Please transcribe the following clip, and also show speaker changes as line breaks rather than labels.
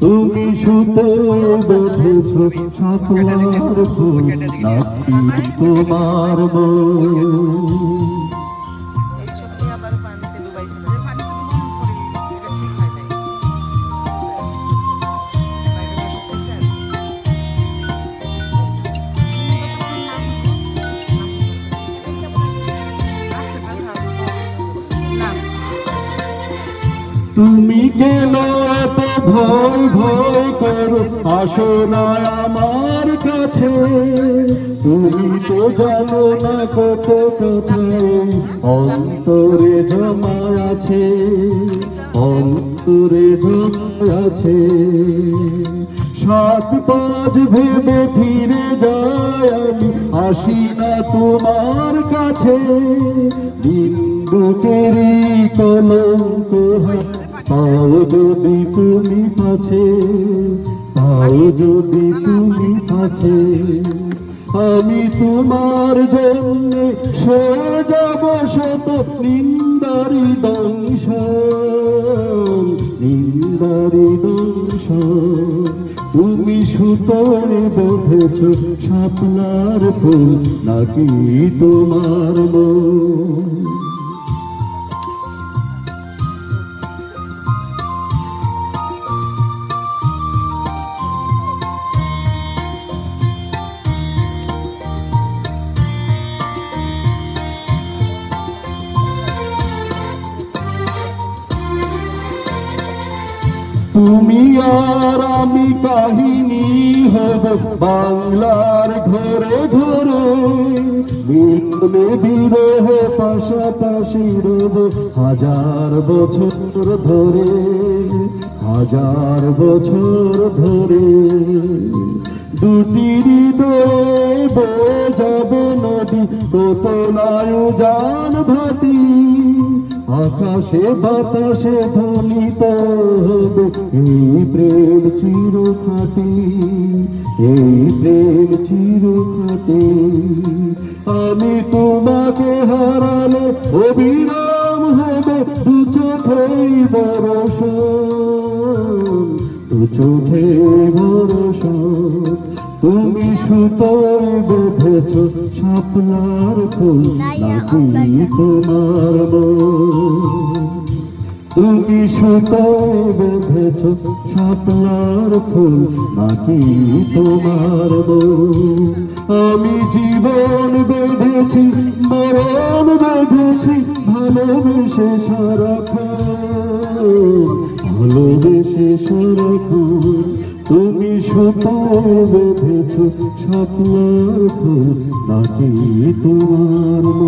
তুমি সুতো বেঁধেছ শাপলার ফুল নাকি তোমার মন। তুমি কেন এত ভয় ভয় করো? আসো না আমার কাছে। তুমি তো জানো না কত কথাই অন্তরে জমা আছে, অন্তরে জমা আছে। সাত পাঁচ ভেবে ফিরে যায় আসি না তোমার কাছে বিন্দুকেরই কলঙ্ক পাও যদি তুমি পাছে, পাও যদি তুমি পাছে, আমি তোমার জন্য সয়ে যাব শত নিন্দারি তুমি সুতোয় বধেছ সাপনার ফুল নাকি তোমার মন? তুমি আর আমি কাহিনী হব বাংলার ঘরে ঘরে। মিলবে বিরহ পাশাপাশি রব হাজার বছর ধরে, হাজার বছর ধরে। দুটি হৃদয়ে নদী কত নায়ু জান ভাটি। আকাশে বাতাসে ধ্বনিত হবে এই প্রেম চির খাটি এই প্রেম চির খাটি আমি তোমাকে হারালে অবিরাম হবে দু চোখেই বরষণ দু চোখে বরষণ তুমি সুতোয় বেঁধেছ শাপলার ফুল নাকি তোমার? তুমি সুতোয় বেঁধেছ শাপলার ফুল নাকি তোমার আমি জীবন বেঁধেছি মরণ বেঁধেছি ভালোবেসে সারাক্ষণ ভালোবেসে সারাক্ষণ তুমি সুতো বেঁধেছ স্বপ্নের ফুল নাকি তোমার